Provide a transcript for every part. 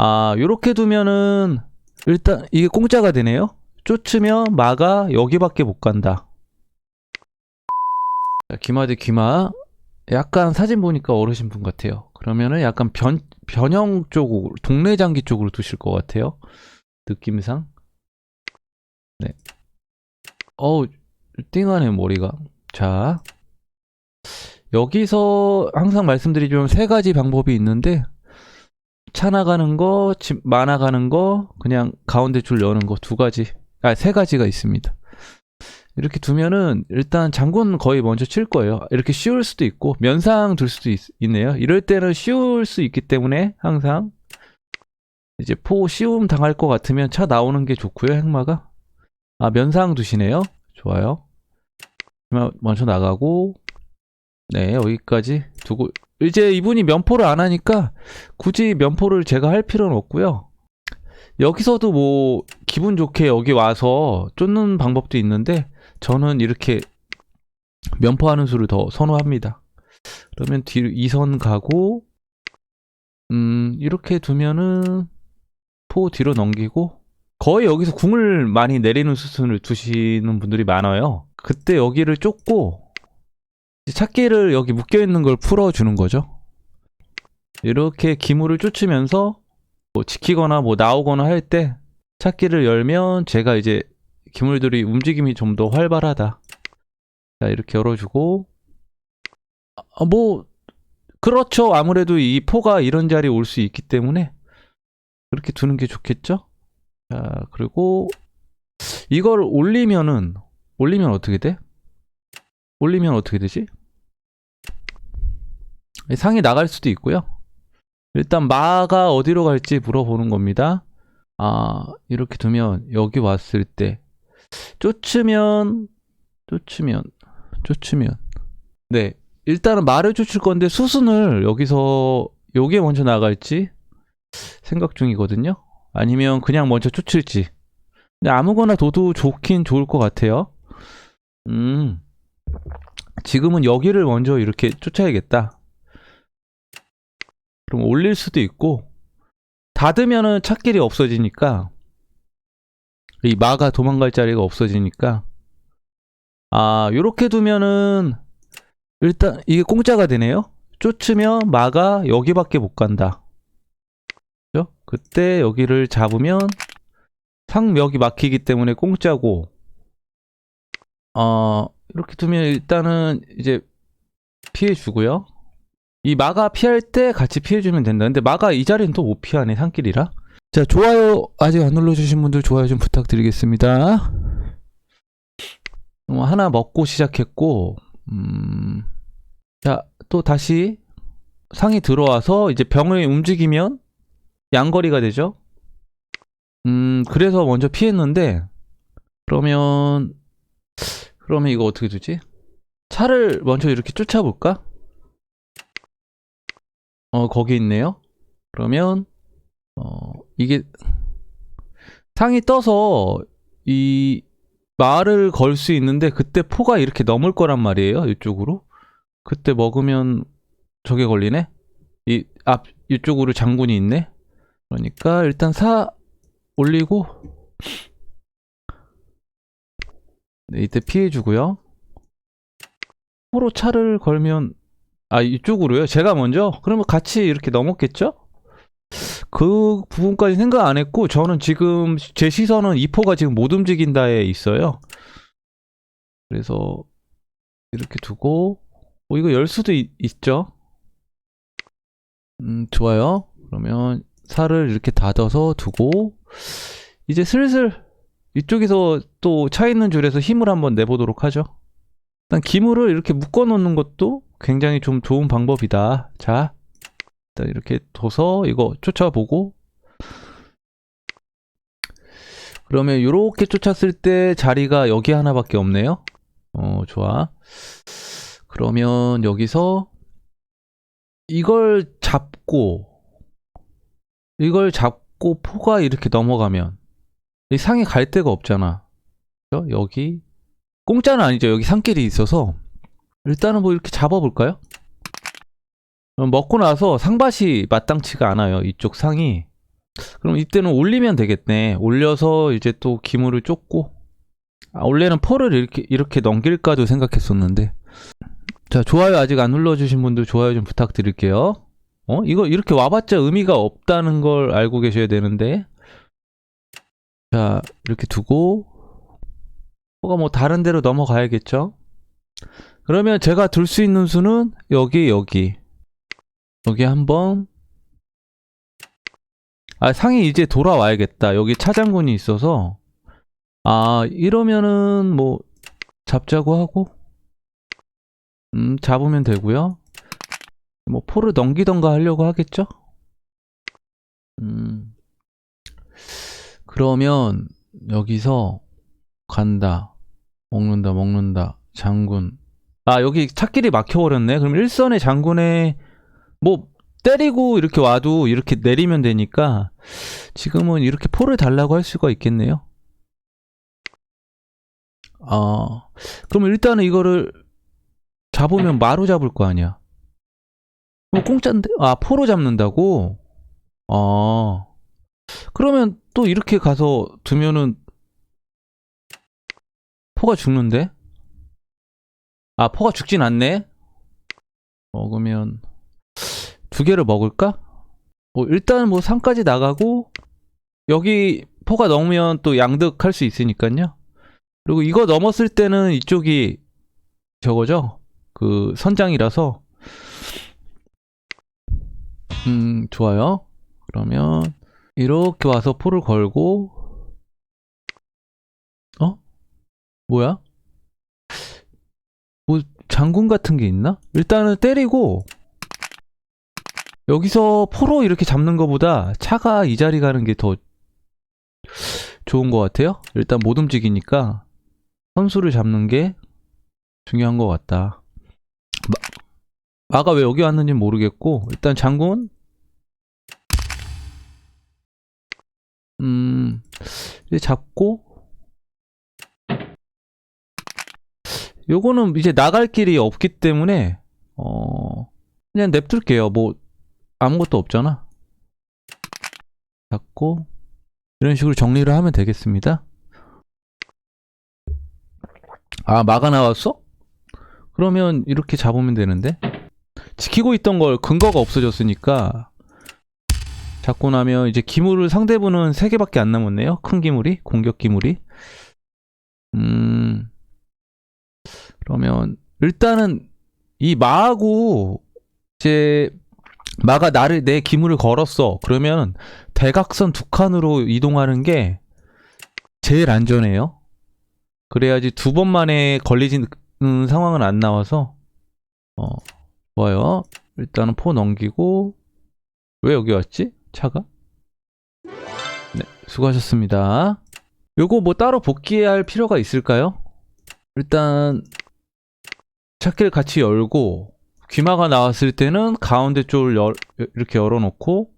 아, 요렇게 두면은 일단 이게 공짜가 되네요. 쫓으면 마가 여기밖에 못 간다. 자, 기마 대 기마. 약간 사진 보니까 어르신 분 같아요. 그러면은 약간 변, 변형 쪽으로, 동네 장기 쪽으로 두실 것 같아요. 느낌상. 네. 어우, 띵하네, 머리가. 자. 여기서 항상 말씀드리지만 세 가지 방법이 있는데, 차 나가는 거, 집마 나가는 거, 그냥 가운데 줄 여는 거 두 가지, 아, 세 가지가 있습니다. 이렇게 두면은 일단 장군 거의 먼저 칠 거예요. 이렇게 씌울 수도 있고 면상 둘 수도 있, 네요 이럴 때는 씌울 수 있기 때문에 항상 이제 포 씌움 당할 것 같으면 차 나오는 게 좋고요. 행마가 아 면상 두시네요. 좋아요. 먼저 나가고 네 여기까지 두고 이제 이분이 면포를 안 하니까 굳이 면포를 제가 할 필요는 없고요. 여기서도 뭐 기분 좋게 여기 와서 쫓는 방법도 있는데 저는 이렇게 면포하는 수를 더 선호합니다. 그러면 뒤로 2선 가고 음 이렇게 두면은 포 뒤로 넘기고 거의 여기서 궁을 많이 내리는 수순을 두시는 분들이 많아요. 그때 여기를 쫓고 찾기를 여기 묶여 있는 걸 풀어주는 거죠. 이렇게 기물을 쫓으면서 뭐 지키거나 뭐 나오거나 할 때 찾기를 열면 제가 이제 기물들이 움직임이 좀 더 활발하다. 자, 이렇게 열어주고, 아, 뭐, 그렇죠. 아무래도 이 포가 이런 자리에 올 수 있기 때문에, 그렇게 두는 게 좋겠죠? 자, 그리고, 이걸 올리면은, 올리면 어떻게 돼? 올리면 어떻게 되지? 상이 나갈 수도 있고요. 일단 마가 어디로 갈지 물어보는 겁니다. 아, 이렇게 두면 여기 왔을 때 쫓으면 쫓으면 쫓으면. 네 일단은 말을 쫓을 건데 수순을 여기서 요게 먼저 나갈지 생각 중이거든요. 아니면 그냥 먼저 쫓을지. 근데 아무거나 둬도 좋긴 좋을 것 같아요. 음 지금은 여기를 먼저 이렇게 쫓아야겠다 그럼 올릴 수도 있고 닫으면은 찾길이 없어지니까 이 마가 도망갈 자리가 없어지니까 아 요렇게 두면은 일단 이게 공짜가 되네요? 쫓으면 마가 여기밖에 못 간다. 그죠? 그때 여기를 잡으면 상벽이 막히기 때문에 공짜고 어 이렇게 두면 일단은 이제 피해 주고요 이 마가 피할 때 같이 피해 주면 된다 근데 마가 이 자리는 또 못 피하네 산길이라 자, 좋아요 아직 안 눌러주신 분들 좋아요 좀 부탁드리겠습니다. 어, 하나 먹고 시작했고, 음, 자, 또 다시 상이 들어와서 이제 병을 움직이면 양거리가 되죠. 음, 그래서 먼저 피했는데, 그러면, 그러면 이거 어떻게 두지? 차를 먼저 이렇게 쫓아볼까? 어, 거기 있네요. 그러면, 어, 이게 상이 떠서 이 말을 걸 수 있는데 그때 포가 이렇게 넘을 거란 말이에요. 이쪽으로. 그때 먹으면 저게 걸리네. 이 앞 이쪽으로 장군이 있네. 그러니까 일단 사 올리고 네, 이때 피해 주고요. 포로 차를 걸면 아 이쪽으로요. 제가 먼저 그러면 같이 이렇게 넘었겠죠? 그 부분까지 생각 안 했고 저는 지금 제 시선은 이포가 지금 못 움직인다에 있어요. 그래서 이렇게 두고 뭐 이거 열 수도 있, 있죠. 음 좋아요. 그러면 살을 이렇게 닫아서 두고 이제 슬슬 이쪽에서 또 차 있는 줄에서 힘을 한번 내보도록 하죠. 일단 기물을 이렇게 묶어 놓는 것도 굉장히 좀 좋은 방법이다. 자, 일단 이렇게 둬서 이거 쫓아보고 그러면 이렇게 쫓았을 때 자리가 여기 하나밖에 없네요. 어, 좋아. 그러면 여기서 이걸 잡고 이걸 잡고 포가 이렇게 넘어가면 이 상에 갈 데가 없잖아. 여기 공짜는 아니죠. 여기 산길이 있어서 일단은 뭐 이렇게 잡아볼까요? 어, 먹고 나서 상밭이 마땅치가 않아요. 이쪽 상이 그럼 이때는 올리면 되겠네. 올려서 이제 또 기물을 쫓고. 아, 원래는 포를 이렇게, 이렇게 넘길까도 생각했었는데. 자, 좋아요 아직 안 눌러주신 분들 좋아요 좀 부탁드릴게요. 어? 이거 이렇게 와봤자 의미가 없다는 걸 알고 계셔야 되는데. 자, 이렇게 두고. 뭐가 뭐 다른 데로 넘어가야겠죠? 그러면 제가 둘 수 있는 수는 여기, 여기. 여기 한 번. 아, 상이 이제 돌아와야겠다. 여기 차장군이 있어서. 아, 이러면은 뭐 잡자고 하고 음, 잡으면 되고요. 뭐 포를 넘기던가 하려고 하겠죠? 음. 그러면 여기서 간다. 먹는다, 먹는다. 장군. 아, 여기 찾길이 막혀버렸네. 그럼 일선의 장군에 뭐 때리고 이렇게 와도 이렇게 내리면 되니까 지금은 이렇게 포를 달라고 할 수가 있겠네요. 아, 그럼 일단은 이거를 잡으면 마로 잡을 거 아니야. 뭐 공짜인데? 아, 포로 잡는다고? 아, 그러면 또 이렇게 가서 두면은 포가 죽는데? 아, 포가 죽진 않네? 먹으면 두 개를 먹을까? 뭐 일단 뭐 3까지 나가고 여기 포가 넘으면 또 양득할 수 있으니까요. 그리고 이거 넘었을 때는 이쪽이 저거죠. 그 선장이라서 음 좋아요. 그러면 이렇게 와서 포를 걸고 어? 뭐야? 뭐 장군 같은 게 있나? 일단은 때리고 여기서 포로 이렇게 잡는 것보다 차가 이 자리 가는 게 더 좋은 것 같아요. 일단 못 움직이니까 선수를 잡는 게 중요한 것 같다. 마, 마가 왜 여기 왔는지 모르겠고 일단 장군 음 이제 잡고 요거는 이제 나갈 길이 없기 때문에 어 그냥 냅둘게요. 뭐 아무것도 없잖아. 잡고 이런 식으로 정리를 하면 되겠습니다. 아 마가 나왔어? 그러면 이렇게 잡으면 되는데 지키고 있던 걸 근거가 없어졌으니까 잡고 나면 이제 기물을 상대분은 3개밖에 안 남았네요. 큰 기물이 공격 기물이 음 그러면 일단은 이 마하고 이제 마가 나를 내 기물을 걸었어. 그러면 대각선 두 칸으로 이동하는 게 제일 안전해요. 그래야지 두 번 만에 걸리진 음, 상황은 안 나와서 어 좋아요. 일단은 포 넘기고 왜 여기 왔지? 차가? 네, 수고하셨습니다. 요거 뭐 따로 복귀할 필요가 있을까요? 일단 찾기를 같이 열고 귀마가 나왔을 때는 가운데 쪽을 열, 이렇게 열어놓고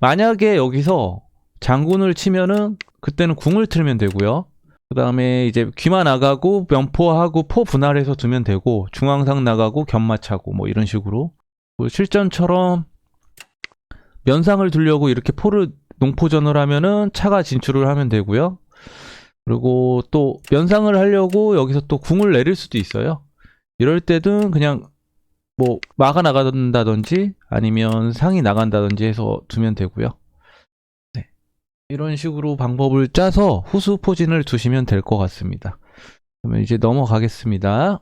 만약에 여기서 장군을 치면은 그때는 궁을 틀면 되고요. 그 다음에 이제 귀마 나가고 면포하고 포 분할해서 두면 되고 중앙상 나가고 견마차고 뭐 이런 식으로 뭐 실전처럼 면상을 두려고 이렇게 포를 농포전을 하면은 차가 진출을 하면 되고요. 그리고 또 면상을 하려고 여기서 또 궁을 내릴 수도 있어요. 이럴 때는 그냥 뭐 마가 나간다든지 아니면 상이 나간다든지 해서 두면 되고요. 네. 이런 식으로 방법을 짜서 후수 포진을 두시면 될 것 같습니다. 그러면 이제 넘어가겠습니다.